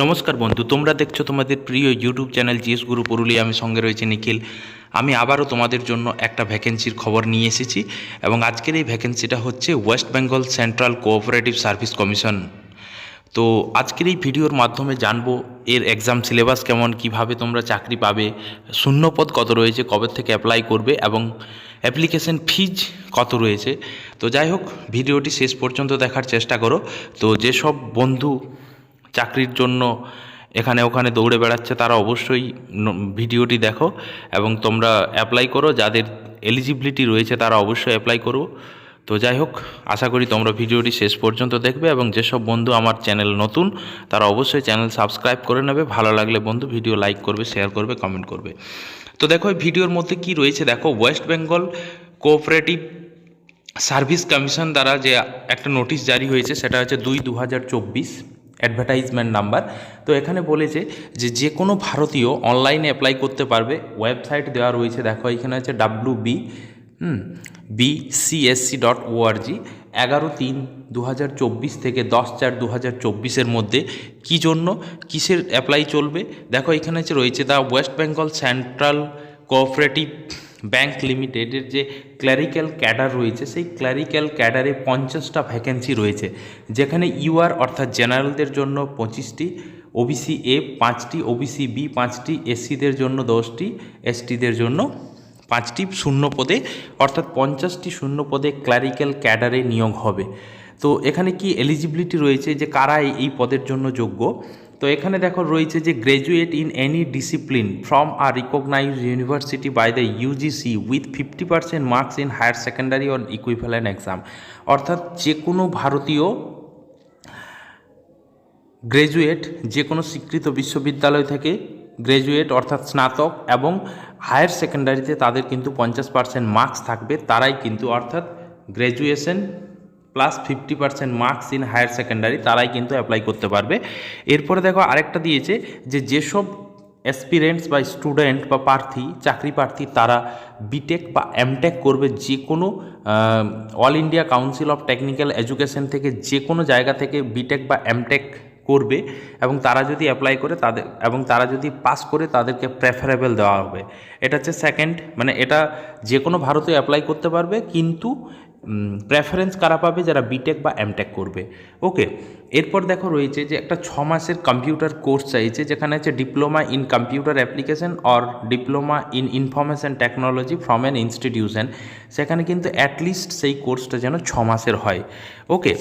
নমস্কার বন্ধু, তোমরা দেখছ তোমাদের প্রিয় ইউটিউব চ্যানেল জিএস গুরু পুরুলিয়া। আমি সঙ্গে রয়েছে নিখিল। আমি আবারও তোমাদের জন্য একটা ভ্যাকেন্সির খবর নিয়ে এসেছি এবং আজকের এই ভ্যাকেন্সিটা হচ্ছে West Bengal Central Cooperative Service Commission তো আজকের এই ভিডিওর মাধ্যমে জানব এর এক্সাম সিলেবাস কেমন, কীভাবে তোমরা চাকরি পাবে, শূন্যপদ কত রয়েছে, কবে থেকে অ্যাপ্লাই করবে এবং অ্যাপ্লিকেশন ফিজ কত রয়েছে। তো যাই হোক, ভিডিওটি শেষ পর্যন্ত দেখার চেষ্টা করো। তো যেসব বন্ধু চাকরির জন্য এখানে ওখানে দৌড়ে বেড়াচ্ছে, তারা অবশ্যই ভিডিওটি দেখো এবং তোমরা অ্যাপ্লাই করো, যাদের এলিজিবিলিটি রয়েছে তারা অবশ্যই অ্যাপ্লাই করো। তো যাই হোক, আশা করি তোমরা ভিডিওটি শেষ পর্যন্ত দেখবে এবং যেসব বন্ধু আমার চ্যানেল নতুন, তারা অবশ্যই চ্যানেল সাবস্ক্রাইব করে নেবে। ভালো লাগলে বন্ধু ভিডিও লাইক করবে শেয়ার করবে কমেন্ট করবে। তো দেখো, এই ভিডিওর মধ্যে কি রয়েছে? দেখো West Bengal Cooperative Service Commission দ্বারা যে একটা নোটিশ জারি হয়েছে, সেটা হচ্ছে দুই দু হাজার চব্বিশ। অ্যাডভার্টাইজমেন্ট নাম্বার তো এখানে বলেছে যে যে কোনো ভারতীয় অনলাইনে অ্যাপ্লাই করতে পারবে। ওয়েবসাইট দেওয়া রয়েছে। দেখো, এখানে হচ্ছে W B BCSC dot ORG এগারো তিন দু থেকে দশ চার দু হাজার মধ্যে কী জন্য কিসের অ্যাপ্লাই চলবে? দেখো, এখানে রয়েছে the West Bengal Central Cooperative Bank লিমিটেডের যে ক্ল্যারিক্যাল ক্যাডার রয়েছে, সেই ক্ল্যারিক্যাল ক্যাডারে পঞ্চাশটা ভ্যাকেন্সি রয়েছে। যেখানে ইউআর অর্থাৎ জেনারেলদের জন্য পঁচিশটি ওবিসি এ পাঁচটি ওবিসি বি পাঁচটি এসসিদের জন্য দশটি এসটিদের জন্য পাঁচটি শূন্য পদে অর্থাৎ পঞ্চাশটি শূন্য পদে ক্ল্যারিক্যাল ক্যাডারে নিয়োগ হবে। তো এখানে কি এলিজিবিলিটি রয়েছে যে কারা এই- পদের জন্য যোগ্য? তো এখানে দেখো রয়েছে যে graduate in any discipline from a recognise university by the UGC with fifty percent marks in higher secondary on equivalent exam অর্থাৎ যে কোনো ভারতীয় গ্র্যাজুয়েট যে কোনো স্বীকৃত বিশ্ববিদ্যালয় থেকে গ্র্যাজুয়েট অর্থাৎ স্নাতক এবং হায়ার সেকেন্ডারিতে তাদের কিন্তু পঞ্চাশ পার্সেন্ট মার্কস থাকবে, তারাই কিন্তু অর্থাৎ graduation plus fifty percent marks in higher secondary তারাই কিন্তু অ্যাপ্লাই করতে পারবে। এরপরে দেখো আরেকটা দিয়েছে যে যেসব অ্যাসপিরেন্টস বা স্টুডেন্ট বা প্রার্থী, চাকরি প্রার্থী তারা বিটেক বা এমটেক করবে, যে কোনো All India Council of Technical Education থেকে যে কোনো জায়গা থেকে বিটেক বা এমটেক করবে এবং তারা যদি অ্যাপ্লাই করে তাদের, এবং তারা যদি পাস করে তাদেরকে প্রেফারেবল দেওয়া হবে। এটা হচ্ছে সেকেন্ড মানে এটা যে কোনো ভারতীয় অ্যাপ্লাই করতে পারবে, কিন্তু প্রেফারেন্স কারা পাবে? যারা বিটেক বা এমটেক করবে। ওকে এরপর দেখো রয়েছে যে একটা ছ মাসের কম্পিউটার কোর্স চাইছে, যেখানে আছে diploma in computer application or diploma in information technology from an institution সেখানে কিন্তু অ্যাটলিস্ট সেই কোর্সটা যেন ছ মাসের হয়। ওকে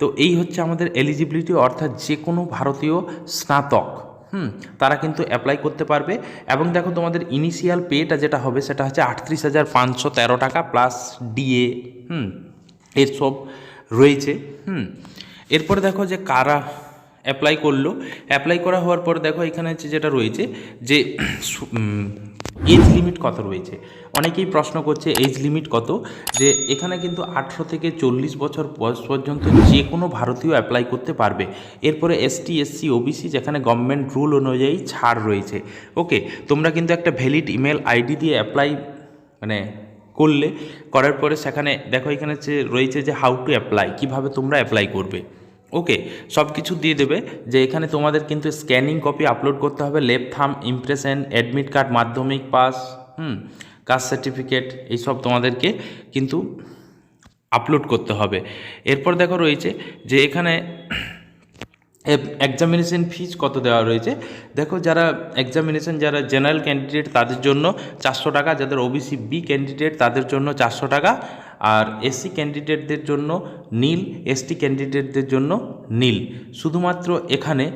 তো এই হচ্ছে আমাদের এলিজিবিলিটি অর্থাৎ যে কোনো ভারতীয় স্নাতক। হুম, তারা কিন্তু অ্যাপ্লাই করতে পারবে। এবং দেখো তোমাদের ইনিশিয়াল পেটা যেটা হবে সেটা হচ্ছে আটত্রিশ হাজার পাঁচশো তেরো টাকা প্লাস ডিএ হুম, এর সব রয়েছে, হুম। এরপরে দেখো যে কারা অ্যাপ্লাই করল। অ্যাপ্লাই করা হওয়ার পর দেখো এখানে হচ্ছে যেটা রয়েছে যে এজ লিমিট কত রয়েছে? অনেকেই প্রশ্ন করছে এজ লিমিট কত? যে এখানে কিন্তু আঠেরো থেকে চল্লিশ বছর বয়স পর্যন্ত যে কোনো ভারতীয় অ্যাপ্লাই করতে পারবে। এরপরে এসটি এসসি ওবিসি যেখানে গভর্নমেন্ট রুল অনুযায়ী ছাড় রয়েছে। ওকে তোমরা কিন্তু একটা ভ্যালিড ইমেল আইডি দিয়ে অ্যাপ্লাই মানে করলে, করার পরে সেখানে দেখো এখানে রয়েছে যে হাউ টু অ্যাপ্লাই কীভাবে তোমরা অ্যাপ্লাই করবে। ওকে সব কিছু দিয়ে দেবে যে এখানে তোমাদের কিন্তু স্ক্যানিং কপি আপলোড করতে হবে left thumb impression admit card মাধ্যমিক পাস হুম কাস্ট সার্টিফিকেট এইসব তোমাদেরকে কিন্তু আপলোড করতে হবে। এরপর দেখো রয়েছে যে এখানে এক্সামিনেশন ফিজ কত দেওয়া রয়েছে। দেখো যারা এক্সামিনেশন যারা জেনারেল ক্যান্ডিডেট তাদের জন্য চারশো টাকা, যাদের ওবিসি বি ক্যান্ডিডেট তাদের জন্য চারশো টাকা। আর এসসি ক্যান্ডিডেটদের জন্য নীল এসটি ক্যান্ডিডেটদের জন্য নীল। শুধুমাত্র এখানে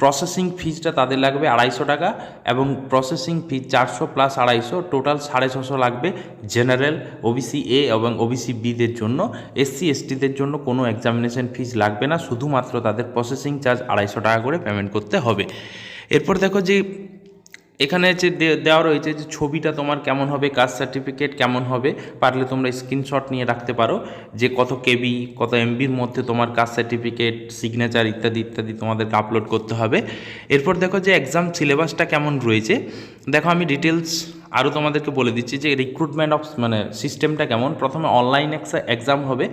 প্রসেসিং ফিজটা তাদের লাগবে আড়াইশো টাকা এবং প্রসেসিং ফিজ চারশো প্লাস আড়াইশো টোটাল সাড়ে ছশো লাগবে জেনারেল ওবিসি এ এবং ওবিসি বিদের জন্য। এসসি এসটিদের জন্য কোনো এক্সামিনেশন ফিজ লাগবে না, শুধুমাত্র তাদের প্রসেসিং চার্জ আড়াইশো টাকা করে পেমেন্ট করতে হবে। এরপর দেখো যে এখানে যে দেওয়া রয়েছে যে ছবিটা তোমার কেমন হবে, কাস্ট সার্টিফিকেট কেমন হবে, পারলে তোমরা স্ক্রিনশট নিয়ে রাখতে পারো যে কত কেবি, কত এমবির মধ্যে তোমার কাস্ট সার্টিফিকেট সিগনেচার ইত্যাদি ইত্যাদি তোমাদেরকে আপলোড করতে হবে। এরপর দেখো যে এক্সাম সিলেবাসটা কেমন রয়েছে। দেখো আমি ডিটেলস আরও তোমাদেরকে বলে দিচ্ছি যে রিক্রুটমেন্ট অফ মানে সিস্টেমটা কেমন। প্রথমে অনলাইন এক্সাম হবে,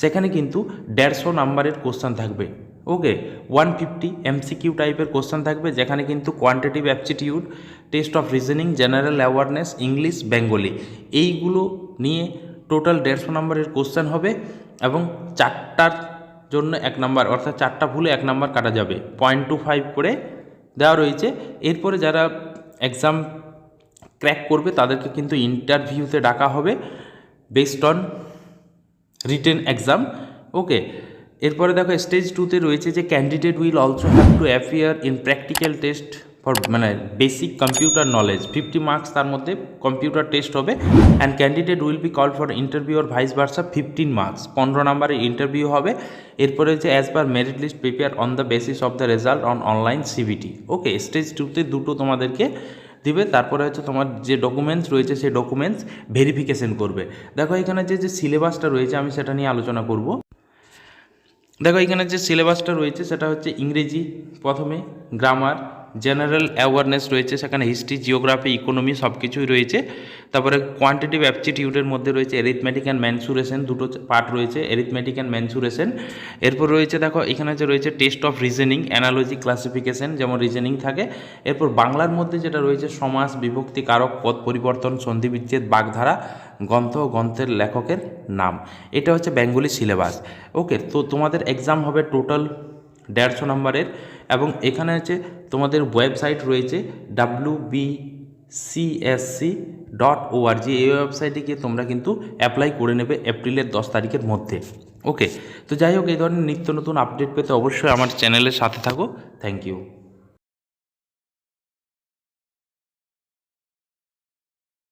সেখানে কিন্তু দেড়শো নাম্বারের কোশ্চান থাকবে। ওকে ওয়ান ফিফটি এমসিকিউ টাইপের কোশ্চেন থাকবে, যেখানে কিন্তু quantitative aptitude test of reasoning general awareness English Bengali এইগুলো নিয়ে টোটাল দেড়শো নম্বরের কোশ্চেন হবে এবং চারটার জন্য এক নাম্বার অর্থাৎ চারটা ভুলে এক নাম্বার কাটা যাবে পয়েন্ট টু ফাইভ করে দেওয়া রয়েছে। এরপরে যারা এক্সাম ক্র্যাক করবে, তাদেরকে কিন্তু ইন্টারভিউতে ডাকা হবে based on written exam okay এরপরে দেখো স্টেজ টুতে রয়েছে যে candidate will also have to appear in practical test for মানে basic computer knowledge fifty marks তার মধ্যে কম্পিউটার টেস্ট হবে and candidate will be call for interview or vice versa fifteen marks পনেরো নম্বরের ইন্টারভিউ হবে। এরপরে হচ্ছে as per merit list prepare on the basis of the result on online CBT okay stage টুতে দুটো তোমাদেরকে দিবে। তারপরে হচ্ছে, তোমার যে ডকুমেন্টস রয়েছে, সেই ডকুমেন্টস ভেরিফিকেশন করবে। দেখো, এখানে যে যে সিলেবাসটা রয়েছে, আমি সেটা নিয়ে আলোচনা করব। দেখো এখানে যে সিলেবাসটা রয়েছে সেটা হচ্ছে ইংরেজি প্রথমে গ্রামার জেনারেল অ্যাওয়ারনেস রয়েছে, সেখানে হিস্ট্রি জিওগ্রাফি ইকোনমি সব কিছুই রয়েছে। তারপরে কোয়ান্টিটিভ অ্যাপটিটিউডের মধ্যে রয়েছে এরিথমেটিক অ্যান্ড ম্যানসুরেশন দুটো পার্ট রয়েছে এরিথমেটিক অ্যান্ড ম্যানসুরেশন এরপর রয়েছে দেখো, এখানে যে রয়েছে test of reasoning analogy classification যেমন রিজনিং থাকে। এরপর বাংলার মধ্যে যেটা রয়েছে, সমাস, বিভক্তি, কারক, পদ, পরিবর্তন সন্ধি বিচ্ছেদ বাগধারা, গ্রন্থ গ্রন্থের লেখকের নাম। এটা হচ্ছে বেঙ্গলি সিলেবাস ওকে তো তোমাদের এক্সাম হবে টোটাল দেড়শো নম্বরের। এবং এখানে আছে তোমাদের ওয়েবসাইট রয়েছে W B CSC dot ORG এই ওয়েবসাইটে গিয়ে তোমরা কিন্তু অ্যাপ্লাই করে নেবে এপ্রিলের দশ তারিখের মধ্যে। ওকে তো যাই হোক, এই ধরনের নিত্য নতুন আপডেট পেতে অবশ্যই আমার চ্যানেলের সাথে থাকো। Thank you